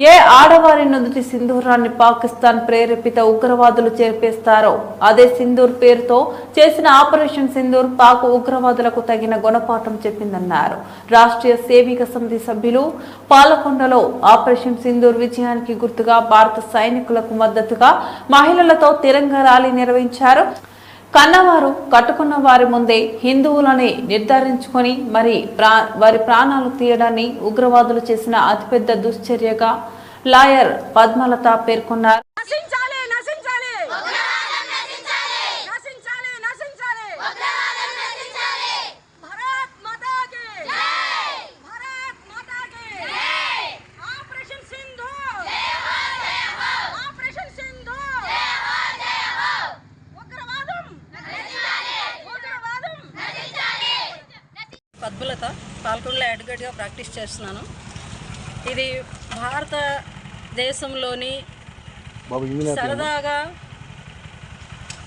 ఏ ఆడవారి నుదుటి సింధూరాన్ని పాకిస్తాన్ ప్రేరేపిత ఉగ్రవాదులు చేర్పేస్తారో అదే సింధూర్ పేరుతో చేసిన ఆపరేషన్ సింధూర్ పాక్ ఉగ్రవాదులకు తగిన గుణపాఠం చెప్పిందన్నారు. రాష్ట్రీయ సేవిక సమితి సభ్యులు పాలకొండలో ఆపరేషన్ సింధూర్ విజయానికి గుర్తుగా భారత సైనికులకు మద్దతుగా మహిళలతో తిరంగ ర్యాలీ నిర్వహించారు. కన్నవారు కట్టుకున్న వారి ముందే హిందువులని నిర్ధారించుకొని మరి ప్రా వారి ప్రాణాలు తీయడాన్ని ఉగ్రవాదులు చేసిన అతిపెద్ద దుశ్చర్యగా లాయర్ పద్మలత పేర్కొన్నారు నశించాలి నశించాలి నశించాలి నశించాలి భారత్ మాతాకి భారత్ మాతాకి ఆపరేషన్ సింధు ఆపరేషన్ సింధు ఉగ్రవాదం ఉగ్రవాదం పద్మలత పాల్కొండలో అడ్వకేట్గా ప్రాక్టీస్ చేస్తున్నాను. ఇది భారతదేశంలోని సరదాగా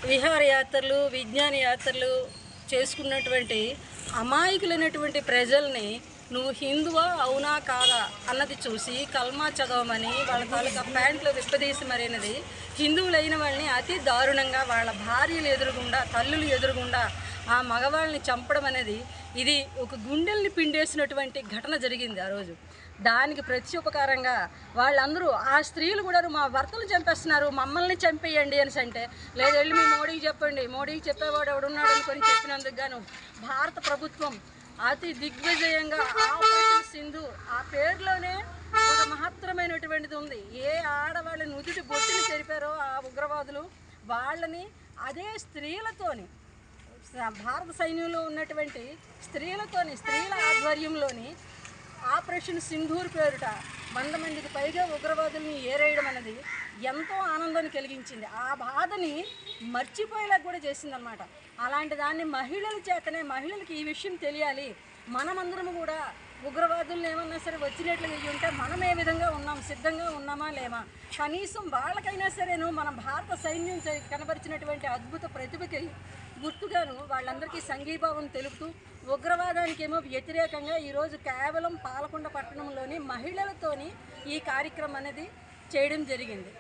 విహారయాత్రలు విజ్ఞాన యాత్రలు చేసుకున్నటువంటి అమాయకులైనటువంటి ప్రజల్ని నువ్వు హిందువా అవునా కాదా అన్నది చూసి కల్మా చదవమని వాళ్ళ తాలూకా ప్యాంట్లు విప్పదీసి మరినది హిందువులైన వాళ్ళని అతి దారుణంగా వాళ్ళ భార్యలు ఎదురుగుండా తల్లులు ఎదురుగుండా ఆ మగవాళ్ళని చంపడం అనేది ఇది ఒక గుండెల్ని పిండేసినటువంటి ఘటన జరిగింది ఆ రోజు. దానికి ప్రత్యుపకారంగా వాళ్ళందరూ ఆ స్త్రీలు కూడా మా భర్తలు చంపేస్తున్నారు మమ్మల్ని చంపేయండి అని అంటే లేదు వెళ్ళి మీ మోడీకి చెప్పండి. మోడీకి చెప్పేవాడు ఎవడున్నాడు అనుకొని చెప్పినందుకు గాను భారత ప్రభుత్వం అతి దిగ్విజయంగా ఆపరేషన్ సింధు ఆ పేరులోనే ఒక మహత్తరమైనటువంటిది ఉంది. ఏ ఆడవాళ్ళని నుదుటి బొట్టుని చెరిపారో ఆ ఉగ్రవాదులు వాళ్ళని అదే స్త్రీలతోని భారత సైన్యంలో ఉన్నటువంటి స్త్రీలతోని స్త్రీల ఆధ్వర్యంలోని ఆపరేషన్ సింధూర్ పేరుట వంద మందికి పైగా ఉగ్రవాదుల్ని ఏరేయడం అనేది ఎంతో ఆనందాన్ని కలిగించింది. ఆ బాధని మర్చిపోయేలా కూడా చేసిందనమాట అలాంటి దాన్ని మహిళల చేతనే మహిళలకి ఈ విషయం తెలియాలి. మనమందరం కూడా ఉగ్రవాదులను ఏమన్నా సరే వచ్చినట్లు అయ్యి ఉంటే మనం ఏ విధంగా ఉన్నాం సిద్ధంగా ఉన్నామా లేమా? కనీసం వాళ్ళకైనా సరేను మన భారత సైన్యం కనబరిచినటువంటి అద్భుత ప్రతిభకి గుర్తుగాను వాళ్ళందరికీ సంఘీభావం తెలుపుతూ ఉగ్రవాదానికి ఏమో వ్యతిరేకంగా ఈరోజు కేవలం పాలకొండ పట్టణంలోని మహిళలతోని ఈ కార్యక్రమం అనేది చేయడం జరిగింది.